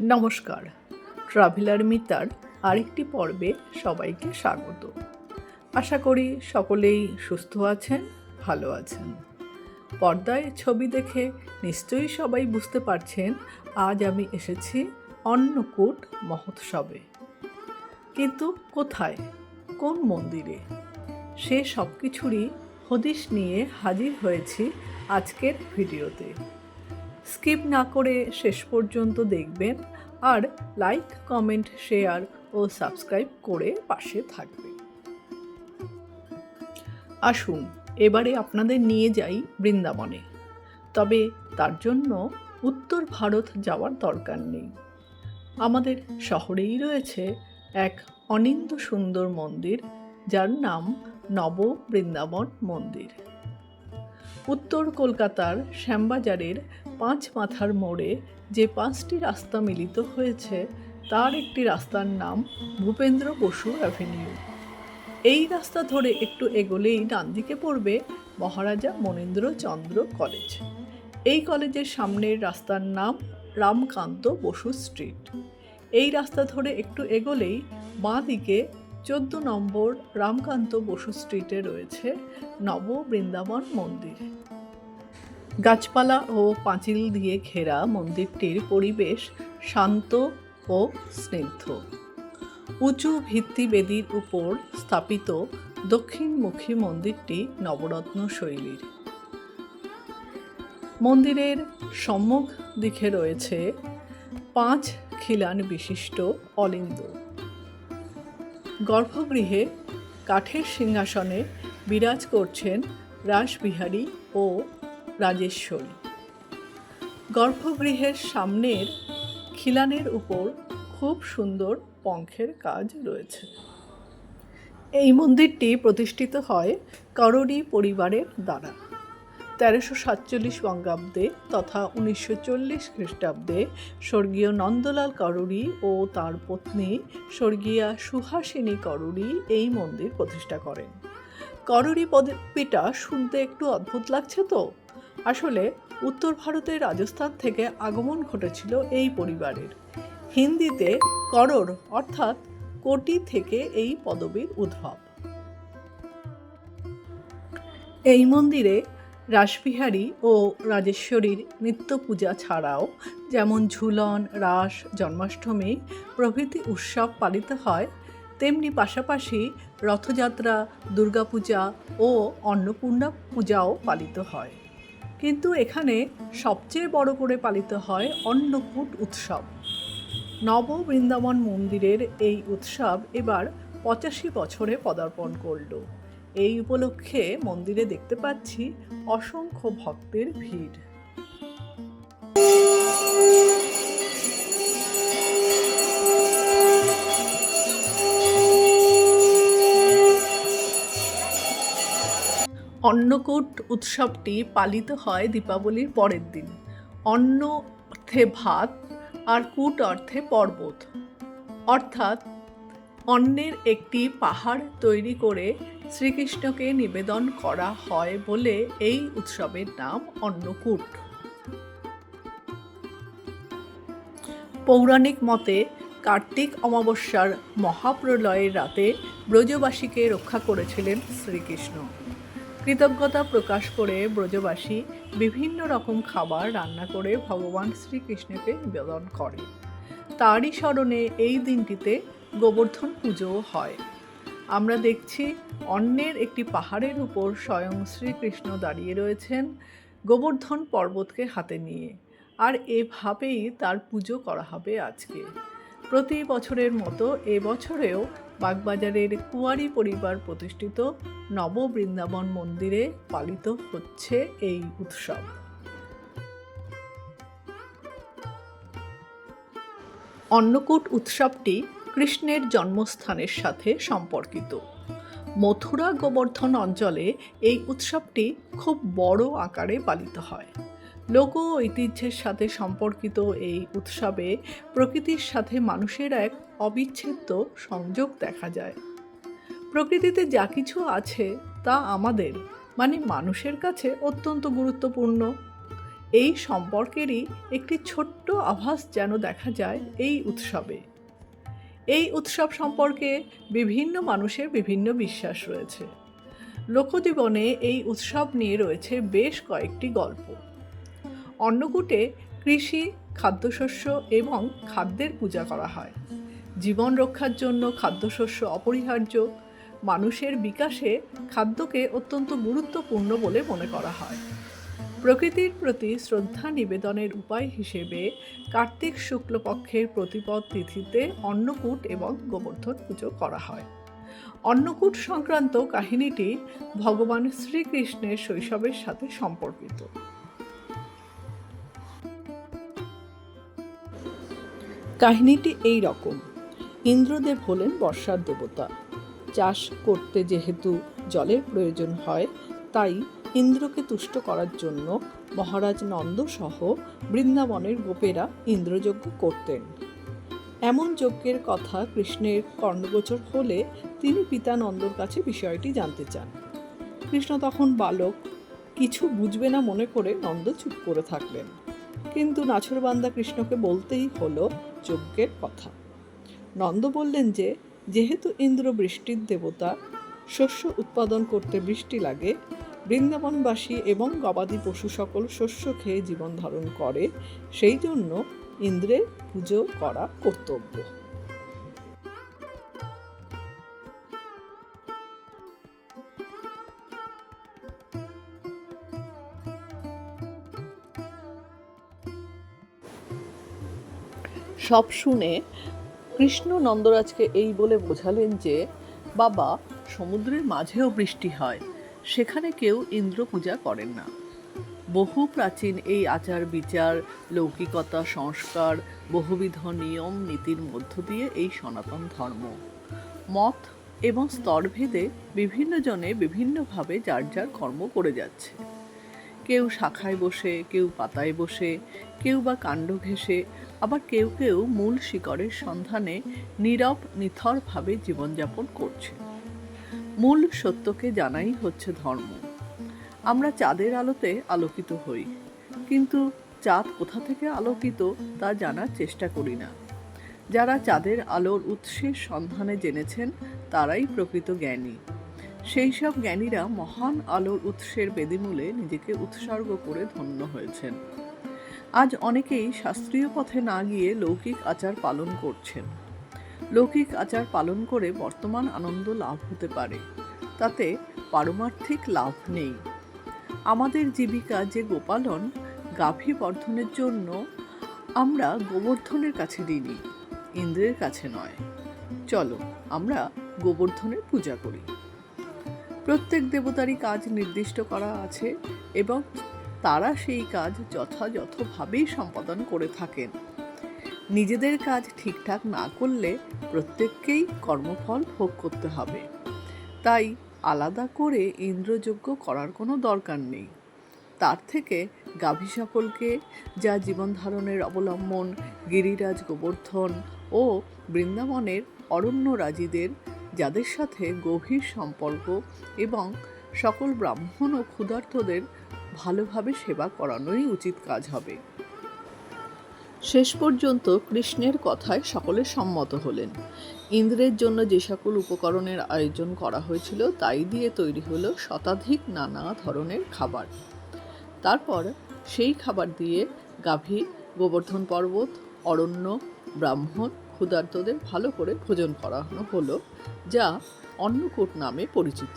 নমস্কার। ট্রাভেলার মিতার আরেকটি পর্বে সবাইকে স্বাগত। আশা করি সকলেই সুস্থ আছেন, ভালো আছেন। পর্দায় ছবি দেখে নিশ্চয়ই সবাই বুঝতে পারছেন, আজ আমি এসেছি অন্নকূট মহোৎসবে। কিন্তু কোথায়? কোন মন্দিরে? সে সব কিছুরই হদিশ নিয়ে হাজির হয়েছি আজকের ভিডিওতে। স্কিপ না করে শেষ পর্যন্ত দেখবেন আর লাইক, কমেন্ট, শেয়ার ও সাবস্ক্রাইব করে পাশে থাকবেন। আসুন, এবারে আপনাদের নিয়ে যাই বৃন্দাবনে। তবে তার জন্য উত্তর ভারত যাওয়ার দরকার নেই। আমাদের শহরেই রয়েছে এক অনিন্দ সুন্দর মন্দির, যার নাম নব বৃন্দাবন মন্দির। উত্তর কলকাতার শ্যামবাজারের পাঁচ মাথার মোড়ে যে পাঁচটি রাস্তা মিলিত হয়েছে, তার একটি রাস্তার নাম ভূপেন্দ্র বসু অ্যাভিনিউ। এই রাস্তা ধরে একটু এগোলেই ডান দিকে পড়বে মহারাজা মনীন্দ্র চন্দ্র কলেজ। এই কলেজের সামনের রাস্তার নাম রামকান্ত বসু স্ট্রিট। এই রাস্তা ধরে একটু এগোলেই বাঁ দিকে চোদ্দ নম্বর রামকান্ত বসু স্ট্রিটে রয়েছে নব বৃন্দাবন মন্দির। গাছপালা ও পাঁচিল দিয়ে ঘেরা মন্দিরটির পরিবেশ শান্ত ও স্নিগ্ধ। উঁচু ভিত্তিবেদির উপর স্থাপিত দক্ষিণমুখী মন্দিরটি নবরত্ন শৈলীর। মন্দিরের সম্মুখ দিকে রয়েছে পাঁচ খিলান বিশিষ্ট অলিন্দ গর্ভগৃহে কাঠের সিংহাসনে বিরাজ করছেন রাসবিহারী ও রাজেশ্বরী। গর্ভগৃহের সামনের খিলানের উপর খুব সুন্দর পঙ্খের কাজ রয়েছে। এই মন্দিরটি প্রতিষ্ঠিত হয় করড়ি পরিবারের দ্বারা। তেরোশো সাতচল্লিশ বঙ্গাব্দে তথা উনিশশো চল্লিশ খ্রিস্টাব্দে স্বর্গীয় নন্দলাল করুড়ি ও তার পত্নী স্বর্গীয়া সুহাসিনী করুড়ি এই মন্দির প্রতিষ্ঠা করেন। করুড়ি পদপিটা শুনতে একটু অদ্ভুত লাগছে তো? আসলে উত্তর ভারতের রাজস্থান থেকে আগমন ঘটেছিল এই পরিবারের। হিন্দিতে করর অর্থাৎ কোটি থেকে এই পদবীর উদ্ভব। এই মন্দিরে রাসবিহারী ও রাজেশ্বরীর নিত্য পূজা ছাড়াও যেমন ঝুলন, রাস, জন্মাষ্টমী প্রভৃতি উৎসব পালিত হয়, তেমনি পাশাপাশি রথযাত্রা, দুর্গাপূজা ও অন্নপূর্ণা পূজাও পালিত হয়। কিন্তু এখানে সবচেয়ে বড় করে পালিত হয় অন্নকূট উৎসব। নব বৃন্দাবন মন্দিরের এই উৎসব এবার পঁচাশি বছরে পদার্পণ করল। এই উপলক্ষে মন্দিরে দেখতে পাচ্ছি অসংখ্য ভক্তের ভিড়। অন্নকূট উৎসবটি পালিত হয় দীপাবলির পরের দিন। অন্ন অর্থে ভাত আর কূট অর্থে পর্বত। অর্থাৎ অন্নের একটি পাহাড় তৈরি করে শ্রীকৃষ্ণকে নিবেদন করা হয় বলে এই উৎসবের নাম অন্নকূট। পৌরাণিক মতে, কার্তিক অমাবস্যার মহাপ্রলয়ের রাতে ব্রজবাসীকে রক্ষা করেছিলেন শ্রীকৃষ্ণ। কৃতজ্ঞতা প্রকাশ করে ব্রজবাসী বিভিন্ন রকম খাবার রান্না করে ভগবান শ্রীকৃষ্ণকে নিবেদন করে। তারই স্মরণে এই দিনটিতে গোবর্ধন পুজোও হয়। আমরা দেখছি অন্যের একটি পাহাড়ের উপর স্বয়ং শ্রীকৃষ্ণ দাঁড়িয়ে রয়েছেন গোবর্ধন পর্বতকে হাতে নিয়ে। আর এভাবেই তার পুজো করা হবে আজকে। প্রতি বছরের মতো এবছরেও বাগবাজারের কুয়ারি পরিবার প্রতিষ্ঠিত নববৃন্দাবন মন্দিরে পালিত হচ্ছে এই উৎসব। অন্নকূট উৎসবটি কৃষ্ণের জন্মস্থানের সাথে সম্পর্কিত। মথুরা গোবর্ধন অঞ্চলে এই উৎসবটি খুব বড় আকারে পালিত হয়। লোক ঐতিহ্যের সাথে সম্পর্কিত এই উৎসবে প্রকৃতির সাথে মানুষের এক অবিচ্ছেদ্য সংযোগ দেখা যায়। প্রকৃতিতে যা কিছু আছে তা আমাদের মানে মানুষের কাছে অত্যন্ত গুরুত্বপূর্ণ। এই সম্পর্কেরই একটি ছোট্ট আভাস যেন দেখা যায় এই উৎসবে। এই উৎসব সম্পর্কে বিভিন্ন মানুষের বিভিন্ন বিশ্বাস রয়েছে। লোকজীবনে এই উৎসব নিয়ে রয়েছে বেশ কয়েকটি গল্প। অন্নকূটে কৃষি, খাদ্যশস্য এবং খাদ্যের পূজা করা হয়। জীবন রক্ষার জন্য খাদ্যশস্য অপরিহার্য, মানুষের বিকাশে খাদ্যকে অত্যন্ত গুরুত্বপূর্ণ বলে মনে করা হয়। প্রকৃতির প্রতি শ্রদ্ধা নিবেদনের উপায় হিসেবে কার্তিক শুক্লপক্ষের প্রতিপদ তিথিতে অন্নকূট এবং গোবর্ধন পুজো করা হয়। অন্নকূট সংক্রান্ত কাহিনীটি ভগবান শ্রীকৃষ্ণের শৈশবের সাথে সম্পর্কিত। কাহিনীটি এই রকম। ইন্দ্রদেব হলেন বর্ষার দেবতা। চাষ করতে যেহেতু জলের প্রয়োজন হয়, তাই ইন্দ্রকে তুষ্ট করার জন্য মহারাজ নন্দ সহ বৃন্দাবনের গোপেরা ইন্দ্রযজ্ঞ করতেন। এমন যজ্ঞের কথা কৃষ্ণের কর্ণগোচর হলে তিনি পিতা নন্দর কাছে বিষয়টি জানতে চান। কৃষ্ণ তখন বালক, কিছু বুঝবে না মনে করে নন্দ চুপ করে থাকলেন। কিন্তু নাছরবান্দা কৃষ্ণকে বলতেই হলো যজ্ঞের কথা। নন্দ বললেন যে, যেহেতু ইন্দ্র বৃষ্টির দেবতা শস্য উৎপাদন করতে বৃষ্টি লাগে বৃন্দাবনবাসী এবং গবাদি পশু সকল শস্য খেয়ে জীবন ধারণ করে, সেই জন্য ইন্দ্রের পুজো করা কর্তব্য। সব শুনে কৃষ্ণ নন্দরাজকে এই বলে বোঝালেন যে, বাবা, সমুদ্রের মাঝেও বৃষ্টি হয়। সেখানে কেউ ইন্দ্র পূজা করেন না। বহু প্রাচীন এই আচার বিচার, লৌকিকতা সংস্কার, বহুবিধ নিয়ম নীতির মধ্য দিয়ে এই সনাতন ধর্ম। মত এবং স্তরভেদে বিভিন্ন জনে বিভিন্নভাবে যার যার কর্ম করে যাচ্ছে। কেউ শাখায় বসে, কেউ পাতায় বসে, কেউ বা কাণ্ড ঘেঁষে, আবার কেউ কেউ মূল শিকড়ের সন্ধানে নীরব, নিথরভাবে জীবনযাপন করছে। মূল সত্যকে জানাই হচ্ছে ধর্ম। আমরা চাঁদের আলোতে আলোকিত হই, কিন্তু চাঁদ কোথা থেকে আলোকিত তা জানার চেষ্টা করি না। যারা চাঁদের আলোর উৎসের সন্ধানে জেনেছেন, তারাই প্রকৃত জ্ঞানী। সেই সব জ্ঞানীরা মহান আলোর উৎসের বেদিমূলে নিজেকে উৎসর্গ করে ধন্য হয়েছেন। আজ অনেকেই শাস্ত্রীয় পথে না গিয়ে লৌকিক আচার পালন করছেন। লৌকিক আচার পালন করে বর্তমান আনন্দ লাভ হতে পারে। তাতে পারমার্থিক লাভ নেই। আমাদের জীবিকা যে গোপালন গাভী বর্ধনের জন্য আমরা গোবর্ধনের কাছে ঋণী, ইন্দ্রের কাছে নয়। চলো, আমরা গোবর্ধনের পূজা করি। প্রত্যেক দেবতারই কাজ নির্দিষ্ট করা আছে এবং তারা সেই কাজ যথাযথভাবেই সম্পাদন করে থাকেন। নিজেদের কাজ ঠিকঠাক না করলে প্রত্যেককেই কর্মফল ভোগ করতে হবে। তাই আলাদা করে ইন্দ্রযজ্ঞ করার কোনো দরকার নেই। তার থেকে গাভী সকলকে, যা জীবন ধারণের অবলম্বন, গিরিরাজ গোবর্ধন ও বৃন্দাবনের অরণ্য রাজীদের, যাদের সাথে গভীর সম্পর্ক এবং সকল ব্রাহ্মণ ও ক্ষুধার্তদের ভালোভাবে সেবা করানোই উচিত কাজ হবে। শেষ পর্যন্ত কৃষ্ণের কথায় সকলে সম্মত হলেন। ইন্দ্রের জন্য যে সকল উপকরণের আয়োজন করা হয়েছিল, তাই দিয়ে তৈরি হলো শতাধিক নানা ধরনের খাবার। তারপর সেই খাবার দিয়ে গাভী, গোবর্ধন পর্বত, অরণ্য, ব্রাহ্মণ, ক্ষুধার্তদের ভালো করে ভোজন করানো হলো, যা অন্নকূট নামে পরিচিত।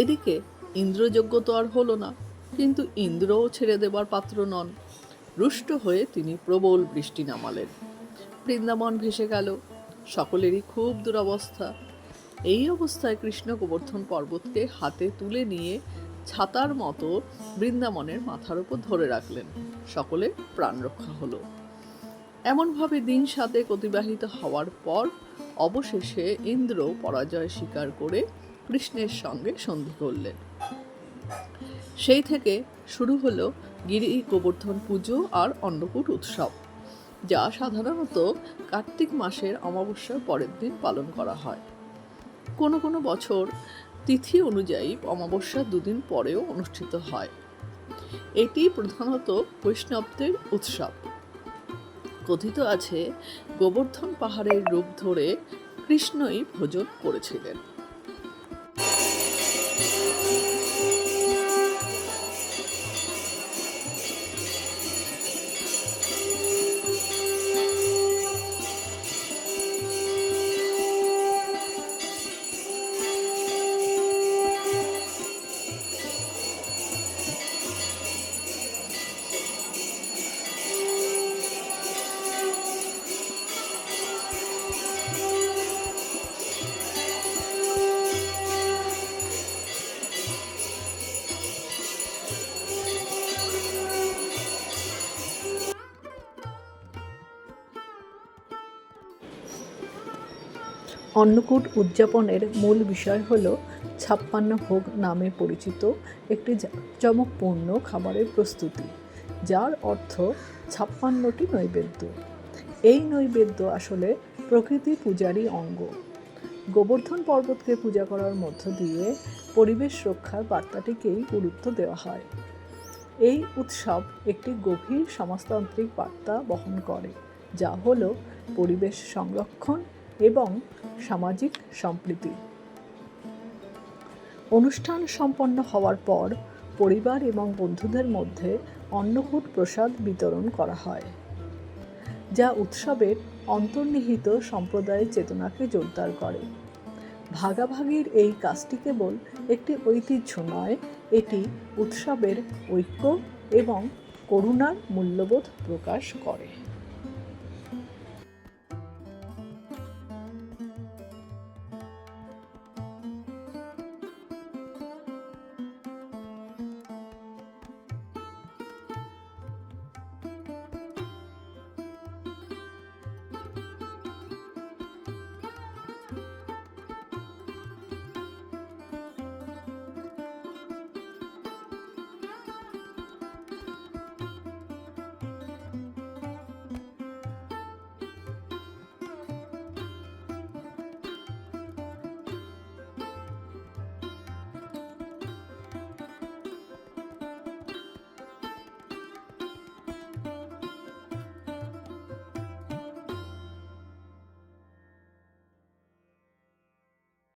এদিকে ইন্দ্রযজ্ঞ তো আর হলো না, কিন্তু ইন্দ্রও ছেড়ে দেবার পাত্র নন। রুষ্ট হয়ে তিনি প্রবল বৃষ্টি নামালেন। বৃন্দাবন ভেসে গেল, সকলেরই খুব দুরবস্থা। এই অবস্থায় কৃষ্ণ গোবর্ধন পর্বতকে হাতে তুলে নিয়ে ছাতার মতো বৃন্দাবনের মাথার উপর ধরে রাখলেন। সকলে প্রাণ রক্ষা হলো। এমনভাবে দিন সাথে অতিবাহিত হওয়ার পর অবশেষে ইন্দ্র পরাজয় স্বীকার করে কৃষ্ণের সঙ্গে সন্ধি করলেন। সেই থেকে শুরু হলো গিরি, গোবর্ধন পুজো আর অন্নকূট উৎসব, যা সাধারণত কার্তিক মাসের অমাবস্যার পরের দিন পালন করা হয়। কোনো কোনো বছর তিথি অনুযায়ী অমাবস্যার দুদিন পরেও অনুষ্ঠিত হয়। এটি প্রধানত বৈষ্ণবদের উৎসব। কথিত আছে, গোবর্ধন পাহাড়ের রূপ ধরে কৃষ্ণই ভোজন করেছিলেন। অন্নকূট উদযাপনের মূল বিষয় হল ছাপ্পান্ন ভোগ নামে পরিচিত একটি চমকপূর্ণ খাবারের প্রস্তুতি, যার অর্থ ছাপ্পান্নটি নৈবেদ্য। এই নৈবেদ্য আসলে প্রকৃতি পূজারই অঙ্গ। গোবর্ধন পর্বতকে পূজা করার মধ্য দিয়ে পরিবেশ রক্ষার বার্তাটিকেই গুরুত্ব দেওয়া হয়। এই উৎসব একটি গভীর সমাজতান্ত্রিক বার্তা বহন করে, যা হল পরিবেশ সংরক্ষণ এবং সামাজিক সম্প্রীতি। অনুষ্ঠান সম্পন্ন হওয়ার পর পরিবার এবং বন্ধুদের মধ্যে অন্নকূট প্রসাদ বিতরণ করা হয়, যা উৎসবের অন্তর্নিহিত সম্প্রদায়ের চেতনাকে জোরদার করে। ভাগাভাগির এই কাজটি কেবল একটি ঐতিহ্য নয়, এটি উৎসবের ঐক্য এবং করুণার মূল্যবোধ প্রকাশ করে।